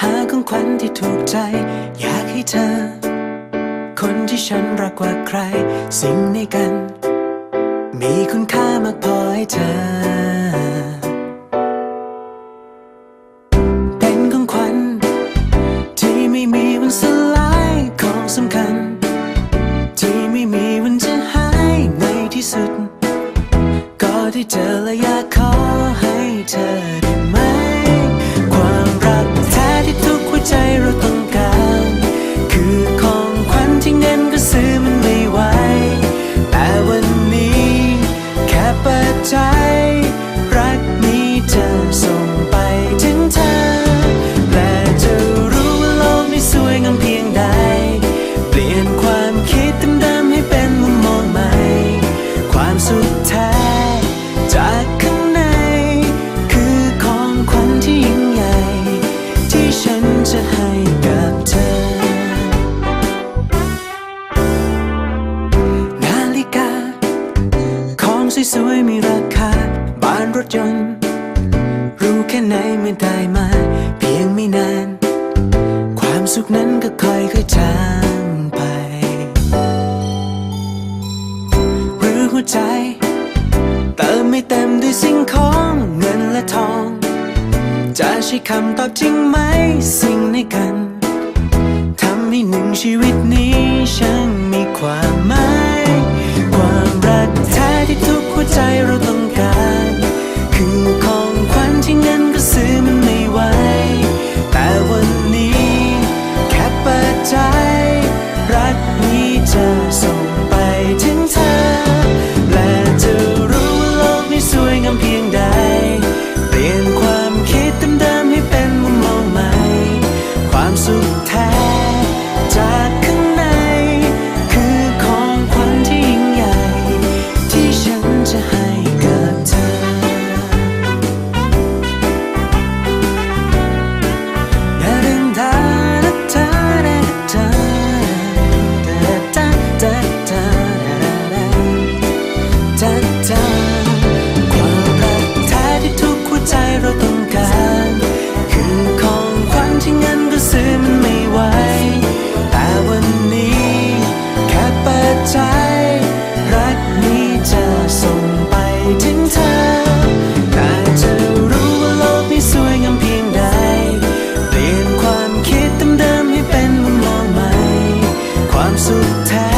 หาของขวัญที่ถูกใจ อยากให้เธอ คนที่ฉันรักกว่าใคร สิ่งในกัน มีคุณค่ามากพอให้เธอ เป็นของขวัญที่ไม่มีวันสลายของสำคัญ ที่ไม่มีวันจะหายในที่สุด ก็ได้เจอ สวยๆมีราคาบ้านรถยนต์รู้แค่ไหนเมื่อได้มา เพียงไม่นาน ความสุขนั้นก็ค่อยๆจางไป หรือหัวใจ เติมไม่เต็มด้วยสิ่งของเงินและทอง จะใช่คำตอบจริงไหม สิ่งในกั so tired.